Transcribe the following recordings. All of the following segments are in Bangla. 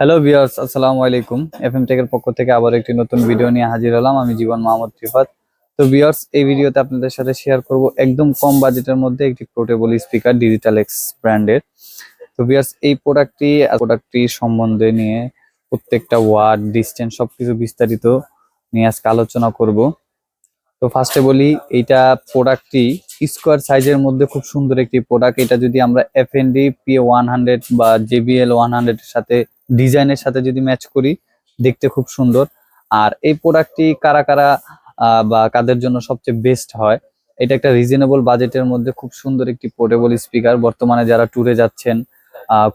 হ্যালো ভিউয়ার্স আসসালামু আলাইকুম এফএম টেকের পক্ষ থেকে আবার একটি নতুন ভিডিও নিয়ে হাজির হলাম। আমি জীবন মাহমুদ রিফাত। তো ভিউয়ার্স এই ভিডিওতে আপনাদের সাথে শেয়ার করব একদম কম বাজেটের মধ্যে একটি পোর্টেবল স্পিকার ডিজিটাল এক্স ব্র্যান্ডের তো ভিউয়ার্স এই প্রোডাক্টটি প্রোডাক্টটি সম্বন্ধে নিয়ে প্রত্যেকটা ওয়ার্ড ডিস্টেন্স সবকিছু বিস্তারিত নিয়ে আজকে আলোচনা করব। তো ফার্স্টে বলি, এইটা প্রোডাক্টটি স্কোয়ার সাইজের মধ্যে খুব সুন্দর একটি প্রোডাক্ট এটা যদি আমরা F N D P one hundred বা জেবিএল ওয়ান হান্ড্রেড সাথে ডিজাইনের সাথে যদি ম্যাচ করি, দেখতে খুব সুন্দর। আর এই প্রোডাক্টটি কারা কারা বা কাদের জন্য সবচেয়ে বেস্ট হয়, এটা একটা রিজনেবল বাজেটের মধ্যে খুব সুন্দর একটি পোর্টেবল স্পিকার বর্তমানে যারা ট্যুরে যাচ্ছেন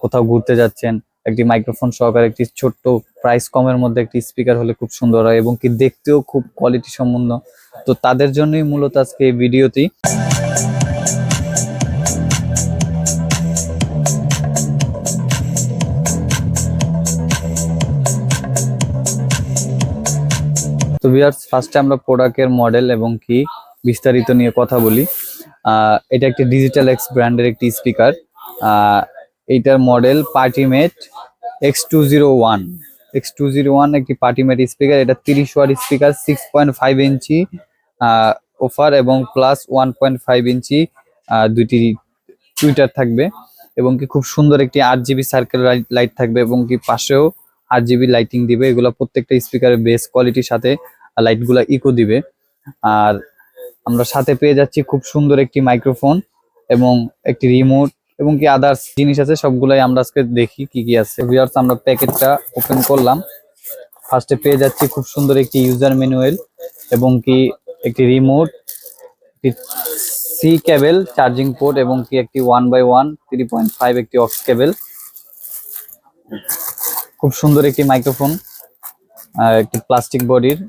কোথাও ঘুরতে যাচ্ছেন, একটি মাইক্রোফোন সহকারে একটি ছোট্ট প্রাইস কমের মধ্যে একটি স্পিকার হলে খুব সুন্দর হয় এবং কি দেখতেও খুব কোয়ালিটি সম্পন্ন। তো তাদের জন্যই মূলত আজকে এই ভিডিওটি তো ভিউয়ার্স ফার্স্টে আমরা প্রোডাক্টের মডেল এবং কি বিস্তারিত নিয়ে কথা বলি। এটা একটি ডিজিটাল এক্স ব্র্যান্ডের একটি স্পিকার এইটার model partymate X two zero one X two zero one একটি পার্টিমেট স্পিকার এটা তিরিশ watt speaker six point five inch offer এবং plus one point five inch দুইটি টুইটার থাকবে এবং কি খুব সুন্দর একটি আট জিবি সার্কেল লাইট থাকবে এবং কি পাশেও আট জিবি লাইটিং দিবে, এগুলো প্রত্যেকটা স্পিকারের বেস কোয়ালিটির সাথে লাইটগুলো ইকো দিবে। আর আমরা সাথে পেয়ে যাচ্ছি খুব সুন্দর একটি মাইক্রোফোন এবং একটি রিমোট এবং কি আদার্স জিনিস আছে, সবগুলাই আমরা আজকে দেখি কি কি আছে। ভিউয়ার্স আমরা প্যাকেটটা ওপেন করলাম। ফার্স্টে পেয়ে যাচ্ছি খুব সুন্দর একটি ইউজার ম্যানুয়াল এবং কি একটি remote C cable charging port এবং কি একটি one by one three point five একটি অক্স কেবল খুব সুন্দর একটি মাইক্রোফোন একটি প্লাস্টিক বডির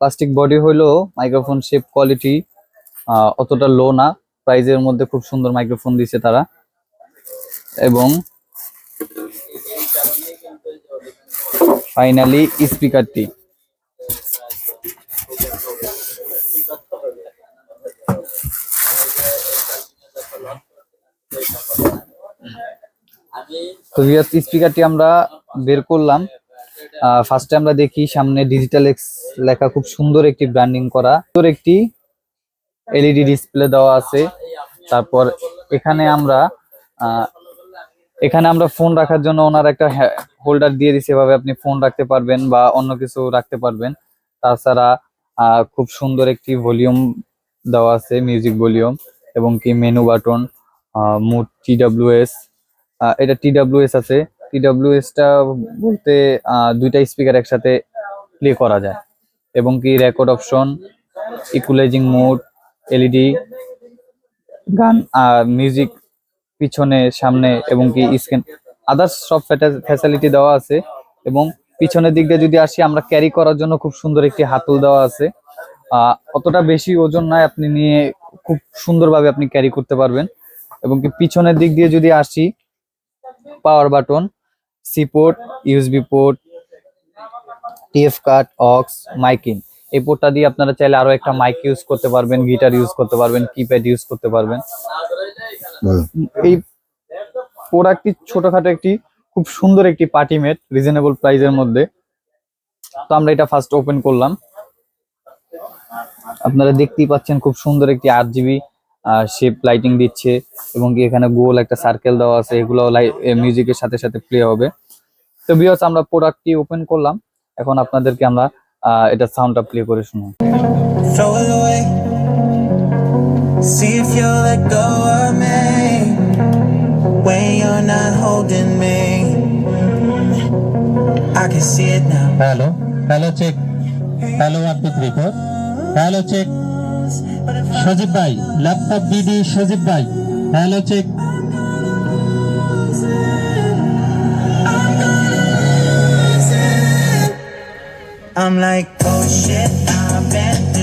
প্লাস্টিক বডি হইলেও মাইক্রোফোন শেপ কোয়ালিটি অতটা লো না। প্রাইজের মধ্যে খুব সুন্দর মাইক্রোফোন দিছে তারা। এবং ফাইনালি স্পিকারটি তো ভিউয়ার্স স্পিকারটি আমরা বের করলাম। ফার্স্টে আমরা দেখি সামনে ডিজিটাল এক্স লেখা খুব সুন্দর একটি ব্র্যান্ডিং করা। সুন্দর একটি এলইডি ডিসপ্লে দেওয়া আছে। তারপর এখানে আমরা এখানে আমরা ফোন রাখার জন্য ওনার একটা হোল্ডার দিয়ে দিছে। এভাবে আপনি ফোন রাখতে পারবেন বা অন্য কিছু রাখতে পারবেন। তাছাড়া খুব সুন্দর একটি ভলিউম দেওয়া আছে মিউজিক ভলিউম এবং কি মেনু বাটন মুড টিডাব্লিউএস এটা টিডাব্লিউএস আছে। টিডাব্লিউএস টা বলতে দুইটা স্পিকার একসাথে প্লে করা যায়। এবং কি record option equalizing mode LED গান আর মিউজিক পিছনে, সামনে এবং কি স্ক্রিন আদার্স সব ফ্যাসিলিটি দেওয়া আছে। এবং পিছনের দিক দিয়ে যদি আসি, আমরা ক্যারি করার জন্য খুব সুন্দর একটি হাতল দেওয়া আছে। অতটা বেশি ওজন নয় আপনি নিয়ে খুব সুন্দরভাবে আপনি ক্যারি করতে পারবেন। এবং কি পিছনের দিক দিয়ে যদি আসি power button C port USB port TF card aux miking এই পোর্টটা দিয়ে আপনারা চাইলে আরও একটা মাইক ইউজ করতে পারবেন গিটার ইউজ করতে পারবেন কিপ্যাড ইউজ করতে পারবেন। এই প্রোডাক্টটি ছোটখাটো একটি খুব সুন্দর একটি পার্টি মেট রিজনেবল প্রাইসের মধ্যে। তো আমরা এটা ফার্স্ট ওপেন করলাম। আপনারা দেখতেই পাচ্ছেন খুব সুন্দর একটি আট জিবি শেপ লাইটিং দিচ্ছে এবং কি এখানে গোল একটা সার্কেল দেওয়া আছে এগুলো মিউজিকের সাথে সাথে প্লে হবে। তো বিয়ার্স আমরা প্রোডাক্টটি ওপেন করলাম। এখন আপনাদেরকে আমরা আহ, এটা সাউন্ডটা প্লে করে শুনুন। Throw it away. See if you'll let go of me when you're not holding me. I can see it now. Hello hello check hello three four hello check Sajib ভাই ল্যাপটপ দিদি সজীব ভাই। Hello check I'm like, oh shit, I've been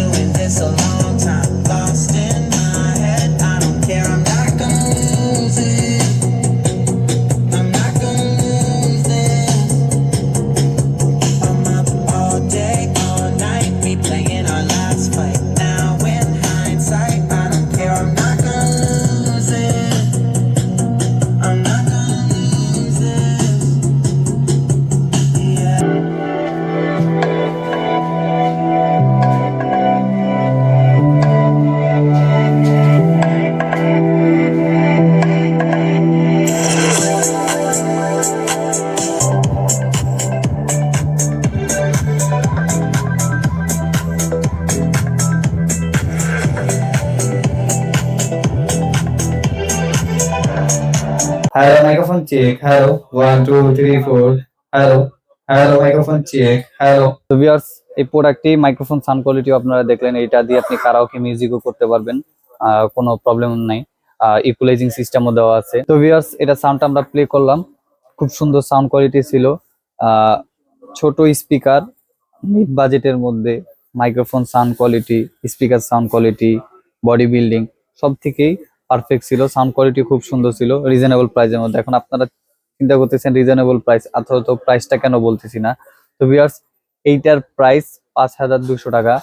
Hello, microphone check. Hello, one, two, three, four. Hello, hello, microphone check. Hello. তো ভিউয়ার্স এই প্রোডাক্টটি মাইক্রোফোন সাউন্ড কোয়ালিটি আপনারা দেখলেন এটা দিয়ে আপনি কারাওকে মিউজিকও করতে পারবেন কোনো প্রবলেম নাই ইকুয়ালাইজিং সিস্টেমও দেওয়া আছে তো ভিউয়ার্স এটা সাউন্ডটা আমরা প্লে করলাম খুব সুন্দর সাউন্ড কোয়ালিটি ছিল। ছোট স্পিকার মিড বাজেটের মধ্যে microphone sound quality speaker sound quality body building সব থেকেই পারফেক্ট ছিল। সাউন্ড কোয়ালিটি খুব সুন্দর ছিল। রিজনেবল প্রাইসের মধ্যে। এখন আপনারা চিন্তা করতেছেন রিজনেবল প্রাইস অথচ প্রাইসটা কেন বলতেছি না? তো ভিউয়ার্স এইটার প্রাইস পাঁচ হাজার দুশো টাকা।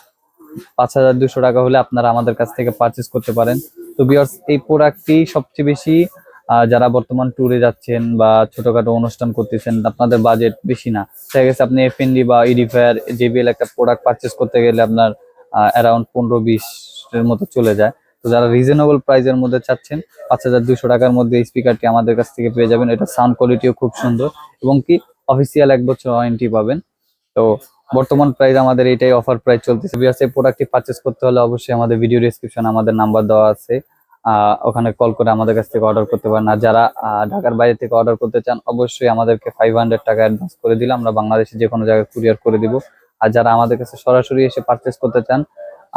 পাঁচ হাজার দুশো টাকা হলে আপনারা আমাদের কাছ থেকে পারচেস করতে পারেন। তো ভিউয়ার্স এই প্রোডাক্টটি সবচেয়ে বেশি যারা বর্তমান ট্যুরে যাচ্ছেন বা ছোটখাটো অনুষ্ঠান করতেছেন, আপনাদের বাজেট বেশি না। দেখা গেছে আপনি এফএনডি বা ইডিফায়ার জেবিএল একটা প্রোডাক্ট পারচেস করতে গেলে আপনার অ্যারাউন্ড পনেরো বিশ এর মতো চলে যায়। তো যারা রিজনেবল প্রাইসের মধ্যে চাচ্ছেন, পাঁচ হাজার দুশো টাকার মধ্যে স্পিকারটি আমাদের কাছ থেকে পেয়ে যাবেন। এটা সাউন্ড কোয়ালিটিও খুব সুন্দর এবং কি অফিসিয়াল এক বছর ওয়ারেন্টি পাবেন। তো বর্তমান প্রাইস আমাদের এটাই অফার প্রাইস চলতেছে। বিয়ার্স এই প্রোডাক্টটি পারচেস করতে হলে অবশ্যই আমাদের ভিডিও ডিসক্রিপশন আমাদের নাম্বার দেওয়া আছে। ওখানে কল করে আমাদের কাছ থেকে অর্ডার করতে পারেন। আর যারা ঢাকার বাইরে থেকে অর্ডার করতে চান, অবশ্যই আমাদেরকে ফাইভ হান্ড্রেড টাকা অ্যাডভান্স করে দিলে আমরা বাংলাদেশে যে কোনো জায়গায় কুরিয়ার করে দিব। আর যারা আমাদের কাছে সরাসরি এসে পারচেস করতে চান,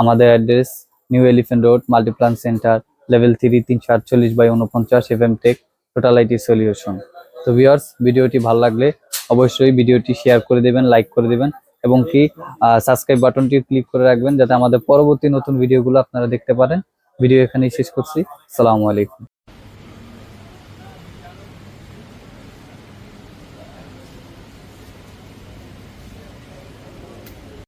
আমাদের address new elephant road multiplan center level three তিনশো আটচল্লিশ বাই উনপঞ্চাশ F M tech total IT solution তো ভিউয়ার্স ভিডিওটি ভালো লাগলে অবশ্যই ভিডিওটি শেয়ার করে দেবেন লাইক করে দেবেন এবং কি সাবস্ক্রাইব বাটনটি ক্লিক করে রাখবেন, যাতে আমাদের পরবর্তী নতুন ভিডিওগুলো আপনারা দেখতে পারেন। ভিডিও এখানেই শেষ করছি। সালামু আলাইকুম।